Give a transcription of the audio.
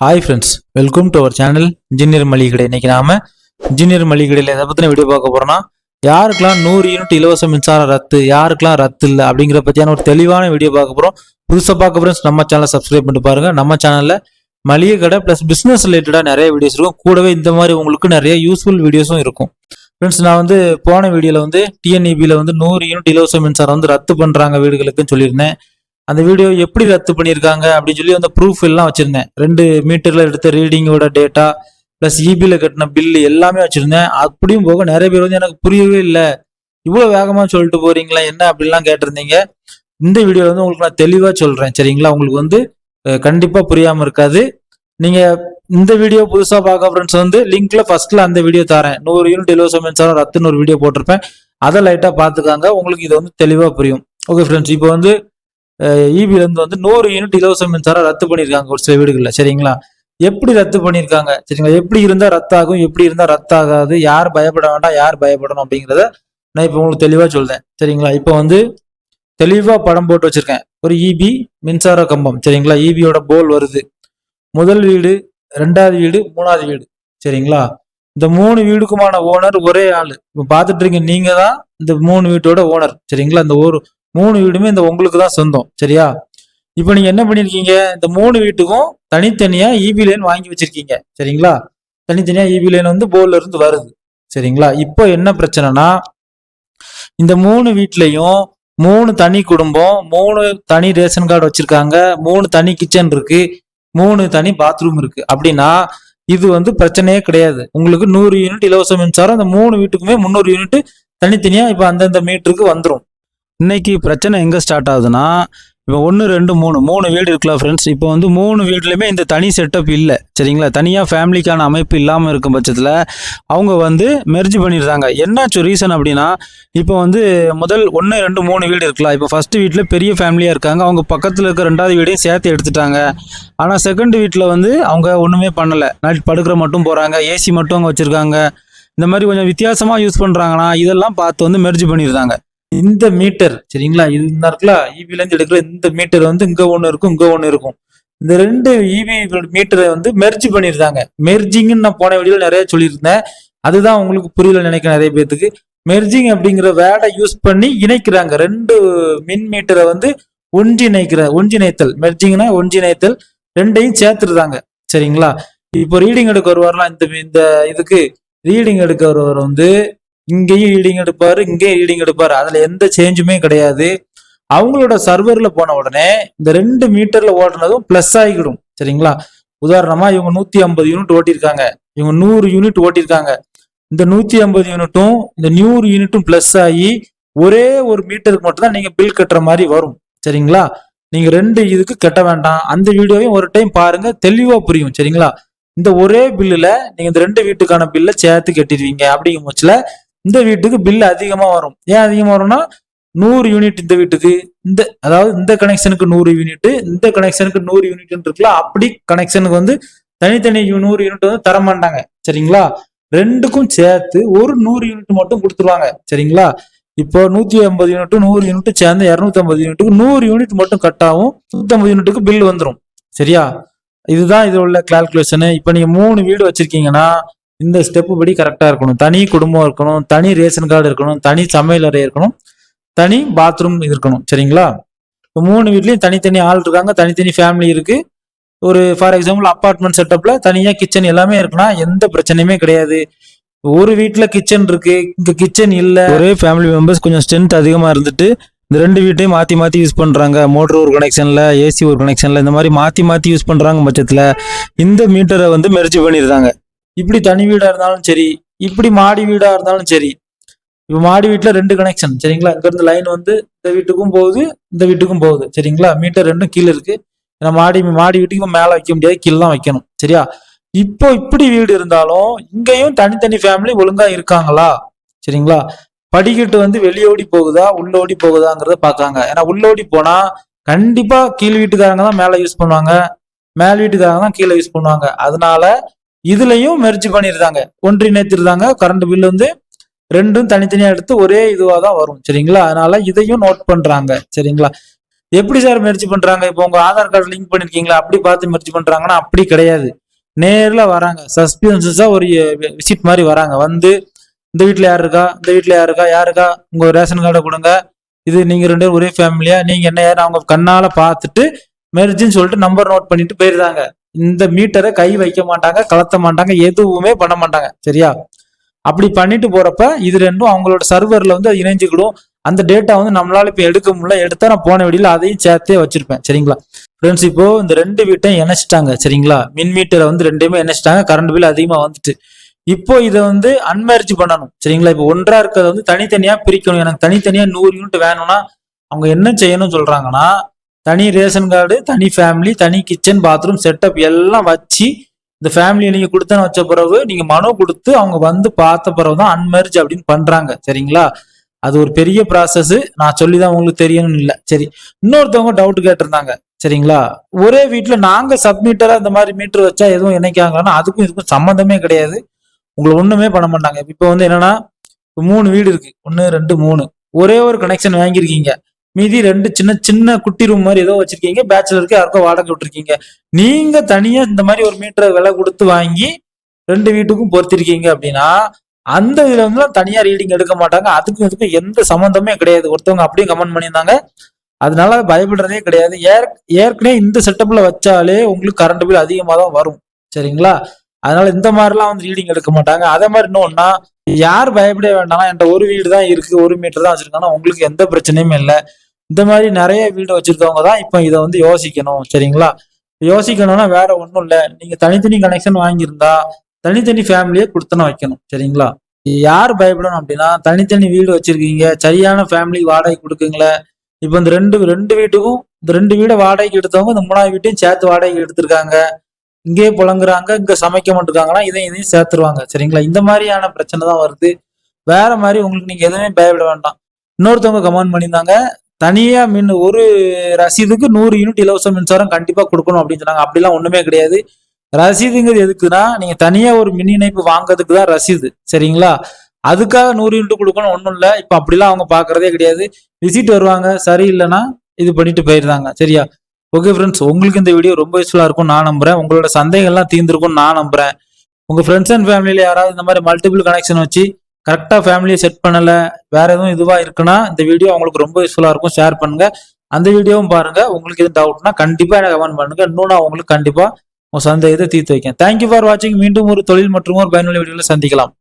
Hi friends welcome to our channel engineer மளிகை இன்னைக்கு நாம இன்ஜினியர் கடையில் எதை பற்றின வீடியோ பார்க்க போகிறோம்னா யாருக்கெல்லாம் நூறு யூனிட் இலவச மின்சாரம் ரத்து யாருக்கெல்லாம் ரத்து இல்லை அப்படிங்கிற பற்றியான ஒரு தெளிவான வீடியோ பார்க்க போகிறோம் புதுசாக பார்க்க ஃப்ரெண்ட்ஸ் நம்ம சேனலை சப்ஸ்கிரைப் பண்ணிட்டு பாருங்கள் நம்ம சேனலில் மளிகை கடை ப்ளஸ் பிஸ்னஸ் ரிலேட்டடாக நிறைய வீடியோஸ் இருக்கும். கூடவே இந்த மாதிரி உங்களுக்கு நிறைய யூஸ்ஃபுல் வீடியோஸும் இருக்கும். ஃப்ரெண்ட்ஸ் நான் வந்து போன வீடியோவில் வந்து டிஎன்இபியில் வந்து நூறு யூனிட் இலவச மின்சாரம் வந்து ரத்து பண்ணுறாங்க வீடுகளுக்குன்னு சொல்லியிருந்தேன். அந்த வீடியோ எப்படி ரத்து பண்ணியிருக்காங்க அப்படின்னு சொல்லி அந்த ப்ரூஃப் எல்லாம் வச்சுருந்தேன். ரெண்டு மீட்டரில் எடுத்த ரீடிங்கோட டேட்டா ப்ளஸ் இபியில் கட்டின பில்லு எல்லாமே வச்சுருந்தேன். அப்படியும் போக நிறைய பேர் வந்து எனக்கு புரியவே இல்லை. இவ்வளோ வேகமாக சொல்லிட்டு போகிறீங்களா என்ன அப்படிலாம் கேட்டிருந்தீங்க. இந்த வீடியோவில் வந்து உங்களுக்கு நான் தெளிவாக சொல்கிறேன் சரிங்களா? உங்களுக்கு வந்து கண்டிப்பாக புரியாமல் இருக்காது. நீங்கள் இந்த வீடியோ புதுசாக பார்க்க ஃப்ரெண்ட்ஸ் வந்து லிங்க்ல ஃபர்ஸ்ட்ல அந்த வீடியோ தரேன். நூறு யூனிட் இலவச மின்சாரம் ரத்துன்னு ஒரு வீடியோ போட்டிருப்பேன். அதை லைட்டாக பார்த்துக்காங்க. உங்களுக்கு இது வந்து தெளிவாக புரியும். ஓகே ஃப்ரெண்ட்ஸ் இப்போ வந்து இபிலேருந்து வந்து நூறு யூனிட் இலவச மின்சாரம் ரத்து பண்ணியிருக்காங்க ஒரு சில வீடுகளில். சரிங்களா? எப்படி ரத்து பண்ணியிருக்காங்க? சரிங்களா? எப்படி இருந்தால் ரத்தாகும்? எப்படி இருந்தால் ரத்தாகாது? யார் பயப்பட வேண்டாம்? யார் பயப்படணும்? அப்படிங்கிறத நான் இப்போ உங்களுக்கு தெளிவாக சொல்கிறேன் சரிங்களா? இப்போ வந்து தெளிவாக படம் போட்டு வச்சுருக்கேன். ஒரு இபி மின்சார கம்பம். சரிங்களா? இபியோட போல் வருது. முதல் வீடு ரெண்டாவது வீடு மூணாவது வீடு. சரிங்களா? இந்த மூணு வீடுக்குமான ஓனர் ஒரே ஆள். இப்போ பார்த்துட்டு இருக்கீங்க நீங்கள் தான் இந்த மூணு வீட்டோட ஓனர் சரிங்களா? இந்த ஒரு மூணு வீடுமே இந்த உங்களுக்கு தான் சொந்தம் சரியா? இப்போ நீங்க என்ன பண்ணிருக்கீங்க? இந்த மூணு வீட்டுக்கும் தனித்தனியா இபி லைன் வாங்கி வச்சிருக்கீங்க சரிங்களா? தனித்தனியா இபி லைன் வந்து போர்ல இருந்து வருது சரிங்களா? இப்போ என்ன பிரச்சனைனா இந்த மூணு வீட்லயும் மூணு தனி குடும்பம் மூணு தனி ரேஷன் கார்டு வச்சிருக்காங்க மூணு தனி கிச்சன் இருக்கு மூணு தனி பாத்ரூம் இருக்கு. அப்படின்னா இது வந்து பிரச்சனையே கிடையாது. உங்களுக்கு நூறு யூனிட் இலவச மின்சாரம் அந்த மூணு வீட்டுக்குமே முந்நூறு யூனிட் தனித்தனியா இப்போ அந்தந்த மீட்டருக்கு வந்துடும் இன்னைக்கு பிரச்சனை எங்கே ஸ்டார்ட் ஆகுதுன்னா இப்போ ஒன்று ரெண்டு மூணு மூணு வீடு இருக்கலாம் ஃப்ரெண்ட்ஸ் இப்போ வந்து மூணு வீட்லையுமே இந்த தனி செட்டப் இல்லை சரிங்களா? தனியாக ஃபேமிலிக்கான அமைப்பு இல்லாமல் இருக்கும் பட்சத்தில் அவங்க வந்து மெர்ஜ் பண்ணிடுறாங்க. என்னாச்சும் ரீசன் அப்படின்னா இப்போ வந்து முதல் ஒன்று ரெண்டு மூணு வீடு இருக்கலாம் இப்போ ஃபஸ்ட்டு வீட்டில் பெரிய ஃபேமிலியாக இருக்காங்க. அவங்க பக்கத்தில் இருக்க ரெண்டாவது வீடையும் சேர்த்து எடுத்துட்டாங்க. ஆனால் செகண்ட் வீட்டில் வந்து அவங்க ஒன்றுமே பண்ணலை. நைட் படுக்கிற மட்டும் போகிறாங்க ஏசி மட்டும் அங்கே வச்சுருக்காங்க. இந்த மாதிரி கொஞ்சம் வித்தியாசமாக யூஸ் பண்ணுறாங்கன்னா இதெல்லாம் பார்த்து வந்து மெர்ஜ் பண்ணிடுறாங்க. இந்த மீட்டர் சரிங்களா? இது இந்த இருக்குல்ல இபிலேருந்து எடுக்கிற இந்த மீட்டர் வந்து இங்க ஒன்று இருக்கும் இங்க ஒன்று இருக்கும். இந்த ரெண்டு இவி மீட்டரை வந்து மெர்ஜ் பண்ணியிருந்தாங்க. மெர்ஜிங்னு நான் போன வழியில் நிறைய சொல்லியிருந்தேன். அதுதான் உங்களுக்கு புரியல நினைக்கிறேன் நிறைய பேர்த்துக்கு மெர்ஜிங் அப்படிங்கிற வேர்டை யூஸ் பண்ணி இணைக்கிறாங்க. ரெண்டு மின் மீட்டரை வந்து ஒன்றிணைக்கிற ஒன்றிணைத்தல். மெர்ஜிங்னா ஒன்றிணைத்தல். ரெண்டையும் சேர்த்துருந்தாங்க. சரிங்களா? இப்போ ரீடிங் எடுக்க வருவார்லாம் இந்த இந்த இதுக்கு. ரீடிங் எடுக்க வருவார் வந்து இங்கேயும் ரீடிங் எடுப்பாரு இங்கேயும் ரீடிங் எடுப்பாரு. அதுல எந்த சேஞ்சுமே கிடையாது. அவங்களோட சர்வர்ல போன உடனே இந்த ரெண்டு மீட்டர்ல ஓடுனதும் பிளஸ் ஆகிடும். சரிங்களா? உதாரணமா இவங்க நூத்தி ஐம்பது யூனிட் ஓட்டியிருக்காங்க. இவங்க நூறு யூனிட் ஓட்டியிருக்காங்க. இந்த நூத்தி ஐம்பது யூனிட்டும் இந்த நூறு யூனிட்டும் பிளஸ் ஆகி ஒரே ஒரு மீட்டருக்கு மட்டும்தான் நீங்க பில் கட்டுற மாதிரி வரும். சரிங்களா? நீங்க ரெண்டு இதுக்கு கட்ட வேண்டாம். அந்த வீடியோவையும் ஒரு டைம் பாருங்க தெளிவா புரியும். சரிங்களா? இந்த ஒரே பில்லுல நீங்க இந்த ரெண்டு வீட்டுக்கான பில்லை சேர்த்து கட்டிடுவீங்க. அப்படிங்கும் பட்சத்துல இந்த வீட்டுக்கு பில் அதிகமாக வரும். ஏன் அதிகமாக வரும்னா நூறு யூனிட் இந்த வீட்டுக்கு இந்த அதாவது இந்த கனெக்ஷனுக்கு நூறு யூனிட் இந்த கனெக்ஷனுக்கு நூறு யூனிட் இருக்குல்ல அப்படி கனெக்ஷனுக்கு வந்து தனித்தனி நூறு யூனிட் வந்து தர மாட்டாங்க. சரிங்களா? ரெண்டுக்கும் சேர்த்து ஒரு நூறு யூனிட் மட்டும் கொடுத்துருவாங்க. சரிங்களா? இப்போ நூத்தி ஐம்பது யூனிட் நூறு யூனிட் சேர்ந்து இரநூத்தி ஐம்பது யூனிட்டுக்கு நூறு யூனிட் மட்டும் கட் ஆகும். நூத்தி ஐம்பது யூனிட்டுக்கு பில் வந்துடும் சரியா? இதுதான் இது உள்ள கால்குலேஷனு இப்போ நீங்க மூணு வீடு வச்சிருக்கீங்கன்னா இந்த ஸ்டெப்பு படி கரெக்டாக இருக்கணும். தனி குடும்பம் இருக்கணும் தனி ரேஷன் கார்டு இருக்கணும் தனி சமையல் அறை இருக்கணும் தனி பாத்ரூம் இருக்கணும். சரிங்களா? இப்போ மூணு வீட்லேயும் தனித்தனி ஆள் இருக்காங்க தனித்தனி ஃபேமிலி இருக்குது ஒரு ஃபார் எக்ஸாம்பிள் அப்பார்ட்மெண்ட் செட்டப்பில் தனியாக கிச்சன் எல்லாமே இருக்குன்னா எந்த பிரச்சனையுமே கிடையாது. ஒரு வீட்டில் கிச்சன் இருக்கு இங்கே கிச்சன் இல்லை. ஒரே ஃபேமிலி மெம்பர்ஸ் கொஞ்சம் ஸ்ட்ரென்த் அதிகமாக இருந்துட்டு இந்த ரெண்டு வீட்டையும் மாற்றி மாற்றி யூஸ் பண்ணுறாங்க மோட்ரு ஒரு கனெக்ஷனில் ஏசி ஒரு கனெக்ஷனில் இந்த மாதிரி மாற்றி மாற்றி யூஸ் பண்ணுறாங்க பட்சத்தில் இந்த மீட்டரை வந்து மெரிச்சு பண்ணிடுறாங்க இப்படி தனி வீடா இருந்தாலும் சரி இப்படி மாடி வீடா இருந்தாலும் சரி இப்போ மாடி வீட்டில் ரெண்டு கனெக்ஷன் சரிங்களா? இங்கேருந்து லைன் வந்து இந்த வீட்டுக்கும் போகுது இந்த வீட்டுக்கும் போகுது சரிங்களா? மீட்டர் ரெண்டும் கீழே இருக்கு. ஏன்னா மாடி மாடி வீட்டுக்கு மேலே வைக்க முடியாது கீழே தான் வைக்கணும் சரியா? இப்போ இப்படி வீடு இருந்தாலும் இங்கேயும் தனித்தனி ஃபேமிலி ஒழுங்காக இருக்காங்களா? சரிங்களா? படிக்கட்டு வந்து வெளியோடி போகுதா உள்ளோடி போகுதாங்கிறத பார்க்காங்க ஏன்னா உள்ளோடி போனால் கண்டிப்பாக கீழ் வீட்டுக்காரங்க தான் மேலே யூஸ் பண்ணுவாங்க. மேல் வீட்டுக்காரங்க தான் கீழே யூஸ் பண்ணுவாங்க. அதனால இதுலயும் மெர்ஜ் பண்ணிருந்தாங்க. ஒன்றிணைத்திருந்தாங்க. கரண்ட் பில் வந்து ரெண்டும் தனித்தனியா எடுத்து ஒரே இதுவா தான் வரும். சரிங்களா? அதனால இதையும் நோட் பண்றாங்க. சரிங்களா? எப்படி சார் முயற்சி பண்றாங்க? இப்போ உங்க ஆதார் கார்டு லிங்க் பண்ணிருக்கீங்களா? அப்படி பார்த்து முயற்சி பண்றாங்கன்னா அப்படி கிடையாது. நேர்ல வராங்க. சஸ்பியன்சஸா ஒரு விசிட் மாதிரி வராங்க. வந்து இந்த வீட்டில் யார் இருக்கா? இந்த வீட்டில் யார் இருக்கா? யாருக்கா உங்க ரேஷன் கார்டை கொடுங்க. இது நீங்க ரெண்டு பேரும் ஒரே ஃபேமிலியா நீங்க என்ன யார் அவங்க கண்ணால பார்த்துட்டு மெர்ஜின்னு சொல்லிட்டு நம்பர் நோட் பண்ணிட்டு போயிருந்தாங்க. இந்த மீட்டரை கை வைக்க மாட்டாங்க கலத்த மாட்டாங்க எதுவுமே பண்ண மாட்டாங்க. சரியா? அப்படி பண்ணிட்டு போறப்ப இது ரெண்டும் அவங்களோட சர்வர்ல வந்து அது இணைஞ்சுக்கிடும். அந்த டேட்டா வந்து நம்மளால இப்ப எடுக்க முடியல. எடுத்தா நான் போன வீடியோல அதையும் சேர்த்தே வச்சிருப்பேன். சரிங்களா? ஃப்ரெண்ட்ஸ் இப்போ இந்த ரெண்டு வீட்டையும் இணைச்சிட்டாங்க. சரிங்களா? மின் மீட்டரை வந்து ரெண்டையுமே இணைச்சிட்டாங்க. கரண்ட் பில் அதிகமா வந்துட்டு. இப்போ இதை வந்து அன்மேரிஜ் பண்ணணும். சரிங்களா? இப்போ ஒன்றா இருக்கிறத வந்து தனித்தனியா பிரிக்கணும். எனக்கு தனித்தனியா நூறு யூனிட் வேணும்னா அவங்க என்ன செய்யணும்னு சொல்றாங்கன்னா தனி ரேஷன் கார்டு தனி ஃபேமிலி தனி கிச்சன் பாத்ரூம் செட்டப் எல்லாம் வச்சு இந்த ஃபேமிலியை நீங்கள் கொடுத்தன வச்ச பிறகு நீங்கள் மனு கொடுத்து அவங்க வந்து பார்த்த பிறகு தான் அன்மேரிஜ் அப்படின்னு பண்ணுறாங்க சரிங்களா? அது ஒரு பெரிய ப்ராசஸ் நான் சொல்லி தான் உங்களுக்கு தெரியணும்னு இல்லை. சரி. இன்னொருத்தவங்க டவுட் கேட்டிருந்தாங்க. சரிங்களா? ஒரே வீட்டில் நாங்கள் சப்மீட்டராக இந்த மாதிரி மீட்டர் வச்சா எதுவும் இணைக்காங்கன்னா அதுக்கும் இதுக்கும் சம்மந்தமே கிடையாது. உங்களை ஒன்றுமே பண்ண மாட்டாங்க. இப்போ வந்து என்னன்னா மூணு வீடு இருக்கு. ஒன்று ரெண்டு மூணு. ஒரே ஒரு கனெக்ஷன் வாங்கியிருக்கீங்க. மீதி ரெண்டு சின்ன சின்ன குட்டி ரூம் மாதிரி ஏதோ வச்சிருக்கீங்க. பேச்சுலருக்கு யாருக்கோ வாடகை விட்டுருக்கீங்க. நீங்க தனியா இந்த மாதிரி ஒரு மீட்டரை விலை கொடுத்து வாங்கி ரெண்டு வீட்டுக்கும் பொறுத்திருக்கீங்க அப்படின்னா அந்த இதுல வந்து தனியா ரீடிங் எடுக்க மாட்டாங்க. அதுக்கும் இதுக்கும் எந்த சம்மந்தமே கிடையாது. ஒருத்தவங்க அப்படியே கமெண்ட் பண்ணியிருந்தாங்க. அதனால பயப்படுறதே கிடையாது. ஏற் ஏற்கனவே இந்த செட்டப்ல வச்சாலே உங்களுக்கு கரண்ட் பில் அதிகமாக தான் வரும். சரிங்களா? அதனால இந்த மாதிரிலாம் வந்து ரீடிங் எடுக்க மாட்டாங்க. அதே மாதிரி இன்னொன்னா யார் பயப்பட வேண்டாம். என்கிட்ட ஒரு வீடு தான் இருக்கு ஒரு மீட்டர் தான் வச்சிருக்காங்கன்னா உங்களுக்கு எந்த பிரச்சனையுமே இல்லை. இந்த மாதிரி நிறைய வீடு வச்சிருக்கவங்க தான் இப்போ இதை வந்து யோசிக்கணும் சரிங்களா? யோசிக்கணும்னா வேற ஒன்றும் இல்லை. நீங்க தனித்தனி கனெக்ஷன் வாங்கியிருந்தா தனித்தனி ஃபேமிலியே கொடுத்தன வைக்கணும் சரிங்களா? யார் பயப்படணும் அப்படின்னா தனித்தனி வீடு வச்சிருக்கீங்க சரியான ஃபேமிலி வாடகை கொடுக்குங்களே. இப்போ இந்த ரெண்டு ரெண்டு வீட்டுக்கும் இந்த ரெண்டு வீடை வாடகைக்கு எடுத்தவங்க இந்த மூணாவது வீட்டையும் சேர்த்து வாடகைக்கு எடுத்திருக்காங்க. இங்கேயே புலங்குறாங்க இங்க சமைக்க மாட்டிருக்காங்கன்னா இதையும் இதையும் சேர்த்துருவாங்க சரிங்களா? இந்த மாதிரியான பிரச்சனை தான் வருது. வேற மாதிரி உங்களுக்கு நீங்க எதுவுமே பயப்பட வேண்டாம். இன்னொருத்தவங்க கமெண்ட் பண்ணியிருந்தாங்க தனியா மின் ஒரு ரசீதுக்கு நூறு யூனிட் இலவச மின்சாரம் கண்டிப்பா கொடுக்கணும் அப்படின்னு சொன்னாங்க. அப்படிலாம் ஒண்ணுமே கிடையாது. ரசீதுங்கிறது எதுக்குன்னா நீங்க தனியா ஒரு மின் இணைப்பு வாங்குறதுக்கு தான் ரசீது சரிங்களா? அதுக்காக நூறு யூனிட் கொடுக்கணும் ஒன்றும் இல்லை. இப்போ அப்படிலாம் அவங்க பார்க்கறதே கிடையாது. விசிட் வருவாங்க சரி இல்லைன்னா இது பண்ணிட்டு போயிருந்தாங்க சரியா? ஓகே ஃப்ரெண்ட்ஸ் உங்களுக்கு இந்த வீடியோ ரொம்ப யூஸ்ஃபுல்லாக இருக்கும் நான் நம்புறேன். உங்களோட சந்தேகம்லாம் தீர்ந்துருக்கும் நான் நம்புறேன். உங்க ஃப்ரெண்ட்ஸ் அண்ட் ஃபேமிலியில யாராவது இந்த மாதிரி மல்டிபிள் கனெக்ஷன் வச்சு கரெக்டாக ஃபேமிலியை செட் பண்ணலை. வேறு எதுவும் இதுவாக இருக்குன்னா இந்த வீடியோ உங்களுக்கு ரொம்ப யூஸ்ஃபுல்லாக இருக்கும். ஷேர் பண்ணுங்கள் அந்த வீடியோவும் பாருங்கள் உங்களுக்கு எதுவும் டவுட்னா கண்டிப்பாக எனக்கு கமெண்ட் பண்ணுங்க. இன்னும் நான் உங்களுக்கு கண்டிப்பாக உங்கள் சந்தேகத்தை தீர்த்து வைக்கேன் தேங்க்யூ ஃபார் வாட்சிங் மீண்டும் ஒரு தொழில் மற்றும் ஒரு பயனுள்ள வீடியோவில் சந்திக்கலாம்.